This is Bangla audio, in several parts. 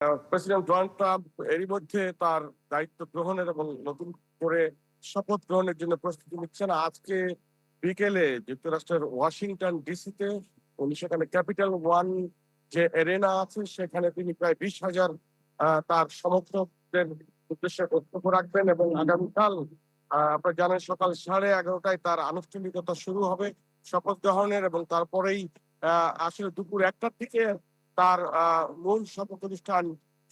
প্রেসিডেন্ট ডোনাল্ড ট্রাম্প এরই মধ্যে তার দায়িত্ব গ্রহণের এবং নতুন করে শপথ গ্রহণের জন্য প্রস্তুতি নিচ্ছেন। আজকে বিকেলে যুক্তরাষ্ট্রের ওয়াশিংটন ডিসিতে উনি সেখানে ক্যাপিটাল ওয়ান যে এরেনা আছে, সেখানে তিনি প্রায় বিশ হাজার তার সমর্থকদের উদ্দেশ্যে বক্তব্য রাখবেন এবং আগামীকাল আপনারা জানেন সকাল সাড়ে এগারোটায় তার আনুষ্ঠানিকতা শুরু হবে শপথ গ্রহণের এবং তারপরেই আসলে দুপুর একটার দিকে তার মূল শপথ অনুষ্ঠান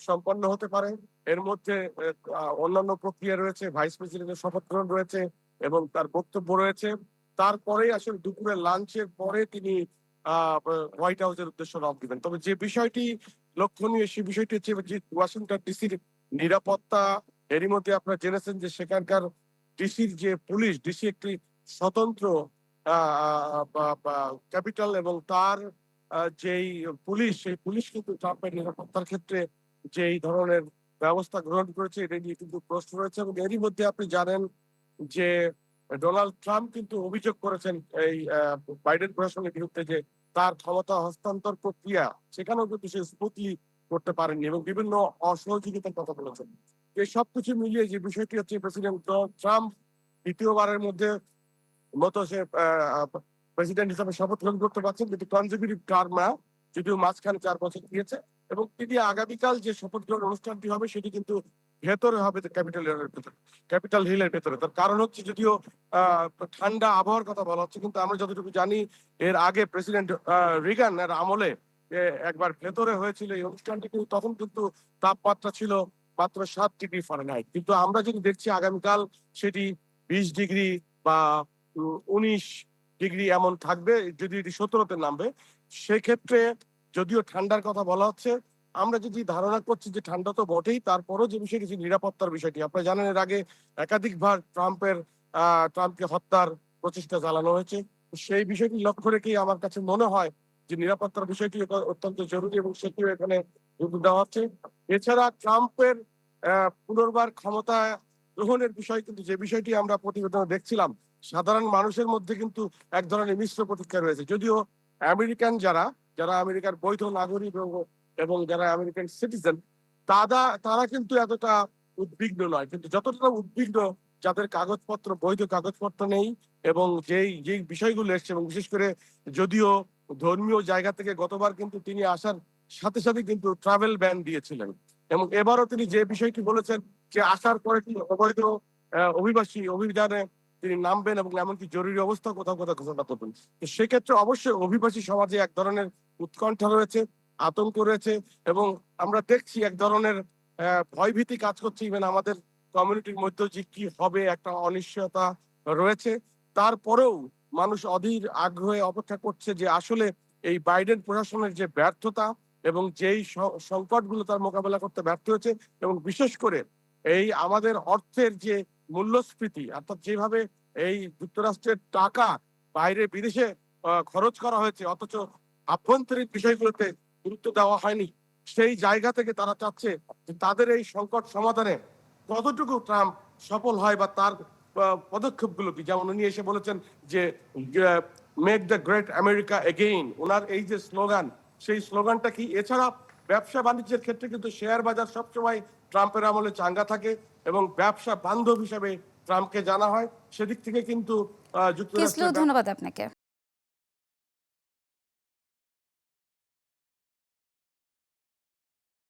সম্পন্ন হতে পারে। এর মধ্যে অন্যান্য প্রক্রিয়া রয়েছে, ভাইস প্রেসিডেন্টের শপথ গ্রহণ রয়েছে এবং তার বক্তব্য রয়েছে। তারপরেই আসলে দুপুরে লাঞ্চের পরে তিনি হোয়াইট হাউসের উদ্দেশ্যে রব দিবেন। তবে যে বিষয়টি লক্ষণীয় সেই বিষয়টি হচ্ছে যে ওয়াশিংটন ডিসির নিরাপত্তা, এরই মধ্যে আপনারা জেনেছেন যে সেখানকার ডিসির যে পুলিশ, ডিসি একটি স্বতন্ত্র ক্যাপিটাল এবং তার যেই পুলিশ, সেই পুলিশ কিন্তু ট্রাম্পের নিরাপত্তার ক্ষেত্রে যেই ধরনের ব্যবস্থা গ্রহণ করেছে, এটা নিয়ে কিন্তু প্রশ্ন রয়েছে এবং এরই মধ্যে আপনি জানেন যে ডোনাল্ড ট্রাম্প কিন্তু অভিযোগ করেছেন এই বাইডেন প্রশাসনের বিরুদ্ধে যে তার ক্ষমতা হস্তান্তর প্রক্রিয়া, সেখানেও কিন্তু সে স্মুথলি করতে পারেনি এবং বিভিন্ন অসহযোগিতার কথা বলেছেন। এই সবকিছু মিলিয়ে যে বিষয়টি হচ্ছে, প্রেসিডেন্ট ট্রাম্প দ্বিতীয়বারের মধ্যে মতো সে প্রেসিডেন্ট হিসাবে শপথ গ্রহণ করতে পারছেন কিন্তু কনজিকিউটিভ টার্ম না যদিও মাঝখানে চার বছর দিয়েছে, এবং তিনি আগামীকাল যে শপথ গ্রহণ অনুষ্ঠানটি হবে সেটি কিন্তু ভেতরে হবে ক্যাপিটাল হিলের ভেতরে, ক্যাপিটাল হিলের ভেতরে। তার কারণ হচ্ছে যদিও ঠান্ডা আবহাওয়ার কথা বলা হচ্ছে, কিন্তু আমরা যতটুকু জানি, এর আগে প্রেসিডেন্ট রিগান এর আমলে একবার ভেতরে হয়েছিল এই অনুষ্ঠানটি, কিন্তু তখন কিন্তু তাপমাত্রা ছিল মাত্র সাত ডিগ্রি ফারেনহাইট কিন্তু আমরা যদি দেখছি আগামীকাল সেটি বিশ ডিগ্রি বা উনিশ ডিগ্রি এমন থাকবে, যদি এটি সতেরোতে নামবে, সেক্ষেত্রে যদিও ঠান্ডার কথা বলা হচ্ছে, আমরা যদি ধারণা করছি যে ঠান্ডা তো বটেই, তারপরও যে বিষয়টি নিরাপত্তার বিষয়টি। আপনারা জানেন, এর আগে একাধিকবার ট্রাম্পের ট্রাম্পকে হত্যার প্রচেষ্টা চালানো হয়েছে। সেই বিষয়টি লক্ষ্য রেখেই আমার কাছে মনে হয় যে নিরাপত্তার বিষয়টি অত্যন্ত জরুরি এবং সেটিও এখানে গুরুত্ব দেওয়া হচ্ছে। এছাড়া ট্রাম্পের পুনর্বার ক্ষমতা গ্রহণের বিষয়, কিন্তু যে বিষয়টি আমরা প্রতিবেদনে দেখছিলাম সাধারণ মানুষের মধ্যে কিন্তু এক ধরনের মিশ্র প্রতিক্রিয়া রয়েছে। যদিও আমেরিকান যারা যারা আমেরিকার বৈধ নাগরিক এবং- যারা আমেরিকান সিটিজেন তারা তারা কিন্তু এতটা উদ্বিগ্ন নয়। কিন্তু যতটা উদ্বিগ্ন যাদের কাগজপত্র, বৈধ কাগজপত্র নেই এবং যেই যেই বিষয়গুলো এসছে এবং বিশেষ করে যদিও ধর্মীয় জায়গা থেকে গতবার কিন্তু তিনি আসার সাথে সাথে কিন্তু ট্রাভেল ব্যান দিয়েছিলেন। এবং এবারও তিনি যে বিষয়টি বলেছেন যে আসার পরে তিনি অবৈধ অভিবাসী অভিযানে তিনি নামবেন এবং এমনকি জরুরি অবস্থা কোথাও কোথাও ঘোষণা করবেন। তো সেক্ষেত্রে অবশ্যই অভিবাসী সমাজে এক ধরনের উৎকণ্ঠা রয়েছে, আতঙ্ক রয়েছে এবং আমরা দেখছি এক ধরনের ভয়ভীতি কাজ করছে ইভেন আমাদের কমিউনিটির মধ্যে যে কি হবে একটা অনিশ্চয়তা রয়েছে। তারপরেও মানুষ অধীর আগ্রহে অপেক্ষা করছে যে আসলে এই বাইডেন প্রশাসনের যে ব্যর্থতা এবং যেই সংকটগুলো তার মোকাবেলা করতে ব্যর্থ হয়েছে এবং বিশেষ করে এই আমাদের অর্থের যে মূল্যস্ফীতি, অর্থাৎ যেভাবে এই যুক্তরাষ্ট্রের টাকা বাইরে বিদেশে খরচ করা হয়েছে, অথচ আভ্যন্তরীণ বিষয়গুলোতে গুরুত্ব দেওয়া হয়নি, সেই জায়গা থেকে তারা চাচ্ছে যে তাদের এই সংকট সমাধানে কতটুকু ট্রাম্প সফল হয় বা তার পদক্ষেপগুলো কি? যেমন উনি এসে বলেছেন যে make the great America again ওনার এই যে স্লোগান, সেই স্লোগানটা কি? এছাড়া ব্যবসা বাণিজ্যের ক্ষেত্রে কিন্তু শেয়ার বাজার সবসময় ট্রাম্পের আমলে চাঙ্গা থাকে এবং ব্যবসা বান্ধব হিসেবে ট্রাম্পকে জানা হয়। সেদিক থেকে কিন্তু আহ, যুক্তরাষ্ট্রের ধন্যবাদ আপনাকে।